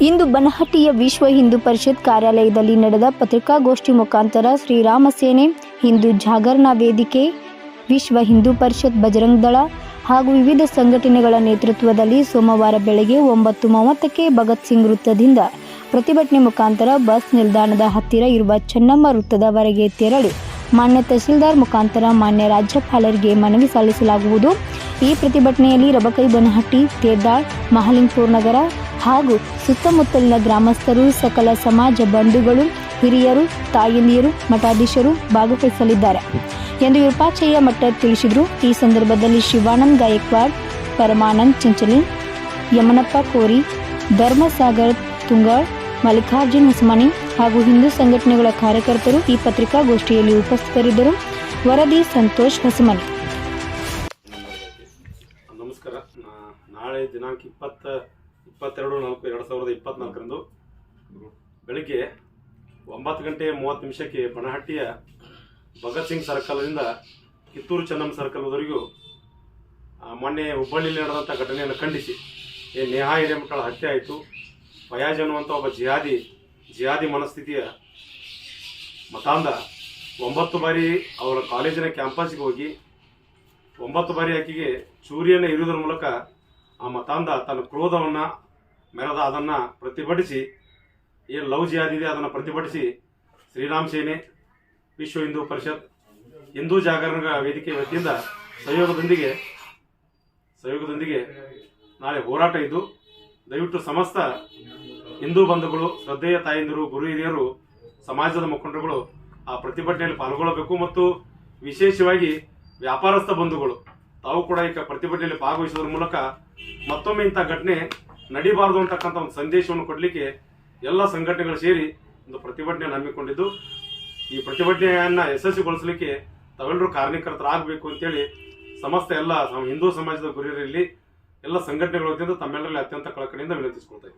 ಇಂದು ಬನಹಟ್ಟಿಯ ವಿಶ್ವ ಹಿಂದೂ ಪರಿಷತ್ ಕಾರ್ಯಾಲಯದಲ್ಲಿ ನಡೆದ ಪತ್ರಿಕಾಗೋಷ್ಠಿ ಮುಖಾಂತರ ಶ್ರೀರಾಮ ಸೇನೆ, ಹಿಂದೂ ಜಾಗರಣಾ ವೇದಿಕೆ, ವಿಶ್ವ ಹಿಂದೂ ಪರಿಷತ್ ಬಜರಂಗ್ ದಳ ಹಾಗೂ ವಿವಿಧ ಸಂಘಟನೆಗಳ ನೇತೃತ್ವದಲ್ಲಿ ಸೋಮವಾರ ಬೆಳಗ್ಗೆ ಒಂಬತ್ತು ಮೂವತ್ತಕ್ಕೆ ಭಗತ್ ಸಿಂಗ್ ವೃತ್ತದಿಂದ ಪ್ರತಿಭಟನೆ ಮುಖಾಂತರ ಬಸ್ ನಿಲ್ದಾಣದ ಹತ್ತಿರ ಇರುವ ಚೆನ್ನಮ್ಮ ವೃತ್ತದವರೆಗೆ ತೆರಳಿ ಮಾನ್ಯ ತಹಸೀಲ್ದಾರ್ ಮುಖಾಂತರ ಮಾನ್ಯ ರಾಜ್ಯಪಾಲರಿಗೆ ಮನವಿ ಸಲ್ಲಿಸಲಾಗುವುದು. ಈ ಪ್ರತಿಭಟನೆಯಲ್ಲಿ ರಬಕೈ ಬನಹಟ್ಟಿ, ತೇರ್ದಾಳ್, ಮಹಾಲಿಂಗ್ಪುರ್ ನಗರ ಹಾಗೂ ಸುತ್ತಮುತ್ತಲಿನ ಗ್ರಾಮಸ್ಥರು, ಸಕಲ ಸಮಾಜ ಬಂಧುಗಳು, ಹಿರಿಯರು ತಾಯಂದಿಯರು ಮಠಾಧೀಶರು ಭಾಗವಹಿಸಲಿದ್ದಾರೆ ಎಂದು ವಿರೂಪಾಚಯ್ಯ ಮಠ ತಿಳಿಸಿದರು. ಈ ಸಂದರ್ಭದಲ್ಲಿ ಶಿವಾನಂದ್ ಗಾಯಕ್ವಾಡ್, ಪರಮಾನಂದ್ ಚಂಚಲಿ, ಯಮನಪ್ಪ ಕೋರಿ, ಧರ್ಮಸಾಗರ್ ತುಂಗಾಳ್, ಮಲ್ಲಿಕಾರ್ಜುನ್ ಹೊಸಮನಿ ಹಾಗೂ ಹಿಂದೂ ಸಂಘಟನೆಗಳ ಕಾರ್ಯಕರ್ತರು ಈ ಪತ್ರಿಕಾಗೋಷ್ಠಿಯಲ್ಲಿ ಉಪಸ್ಥಿತರಿದ್ದರು. ವರದಿ ಸಂತೋಷ್ ಹೊಸಮನಿ. ನಮಸ್ಕಾರ. ನಾಳೆ ದಿನಾಂಕ ಇಪ್ಪತ್ತ ಇಪ್ಪತ್ತೆರಡು, ನಾಲ್ಕು, ಎರಡು ಸಾವಿರದ ಇಪ್ಪತ್ನಾಲ್ಕರಂದು ಬೆಳಿಗ್ಗೆ ಒಂಬತ್ತು ಗಂಟೆ ಮೂವತ್ತು ನಿಮಿಷಕ್ಕೆ ಬನಹಟ್ಟಿಯ ಭಗತ್ ಸಿಂಗ್ ಸರ್ಕಲ್ನಿಂದ ಕಿತ್ತೂರು ಚೆನ್ನಮ್ಮ ಸರ್ಕಲ್ವರೆಗೂ ಮೊನ್ನೆ ಹುಬ್ಬಳ್ಳಿಯಲ್ಲಿ ನಡೆದಂಥ ಘಟನೆಯನ್ನು ಖಂಡಿಸಿ. ಏ, ನೇಹಾ ಮಕ್ಕಳ ಹತ್ಯೆ ಆಯಿತು. ಫಯಾಜ್ ಅನ್ನುವಂಥ ಒಬ್ಬ ಜಿಹಾದಿ ಜಿಹಾದಿ ಮನಸ್ಥಿತಿಯ ಮತಾಂಧ ಒಂಬತ್ತು ಬಾರಿ ಅವರ ಕಾಲೇಜಿನ ಕ್ಯಾಂಪಸ್ಗೆ ಹೋಗಿ, ಒಂಬತ್ತು ಬಾರಿ ಆಕೆಗೆ ಚೂರಿಯನ್ನು ಇರುವುದರ ಮೂಲಕ ಆ ಮತಾಂಧ ತನ್ನ ಕ್ರೋಧವನ್ನು, ಮೆರೆದ ಅದನ್ನು ಪ್ರತಿಭಟಿಸಿ, ಏನು ಲವ್ ಜಿಯಾದಿದೆ ಅದನ್ನು ಪ್ರತಿಭಟಿಸಿ ಶ್ರೀರಾಮ್ ಸೇನೆ, ವಿಶ್ವ ಹಿಂದೂ ಪರಿಷತ್, ಹಿಂದೂ ಜಾಗರಣ ವೇದಿಕೆ ವತಿಯಿಂದ ಸಹಯೋಗದೊಂದಿಗೆ ಸಹಯೋಗದೊಂದಿಗೆ ನಾಳೆ ಹೋರಾಟ ಇದ್ದು, ದಯವಿಟ್ಟು ಸಮಸ್ತ ಹಿಂದೂ ಬಂಧುಗಳು, ಶ್ರದ್ಧೆಯ ತಾಯಂದಿರು, ಗುರು ಹಿರಿಯರು, ಸಮಾಜದ ಮುಖಂಡರುಗಳು ಆ ಪ್ರತಿಭಟನೆಯಲ್ಲಿ ಪಾಲ್ಗೊಳ್ಳಬೇಕು ಮತ್ತು ವಿಶೇಷವಾಗಿ ವ್ಯಾಪಾರಸ್ಥ ಬಂಧುಗಳು ತಾವು ಕೂಡ ಈಗ ಪ್ರತಿಭಟನೆಯಲ್ಲಿ ಭಾಗವಹಿಸುವುದರ ಮೂಲಕ ಮತ್ತೊಮ್ಮೆ ಇಂಥ ಘಟನೆ ನಡಿಬಾರದು ಅಂತಕ್ಕಂಥ ಒಂದು ಸಂದೇಶವನ್ನು ಕೊಡಲಿಕ್ಕೆ ಎಲ್ಲ ಸಂಘಟನೆಗಳು ಸೇರಿ ಒಂದು ಪ್ರತಿಭಟನೆಯನ್ನು ಹಮ್ಮಿಕೊಂಡಿದ್ದು, ಈ ಪ್ರತಿಭಟನೆಯನ್ನ ಯಶಸ್ವಿಗೊಳಿಸಲಿಕ್ಕೆ ತಾವೆಲ್ಲರೂ ಆಗಬೇಕು ಅಂತೇಳಿ ಸಮಸ್ತ ಎಲ್ಲ ಹಿಂದೂ ಸಮಾಜದ ಗುರಿಯರಲ್ಲಿ ಎಲ್ಲ ಸಂಘಟನೆಗಳ ವತಿಯಿಂದ ತಮ್ಮೆಲ್ಲರಲ್ಲಿ ಅತ್ಯಂತ ಕಳಕಳಿಯಿಂದ ವಿನಂತಿಸಿಕೊಳ್ತಾ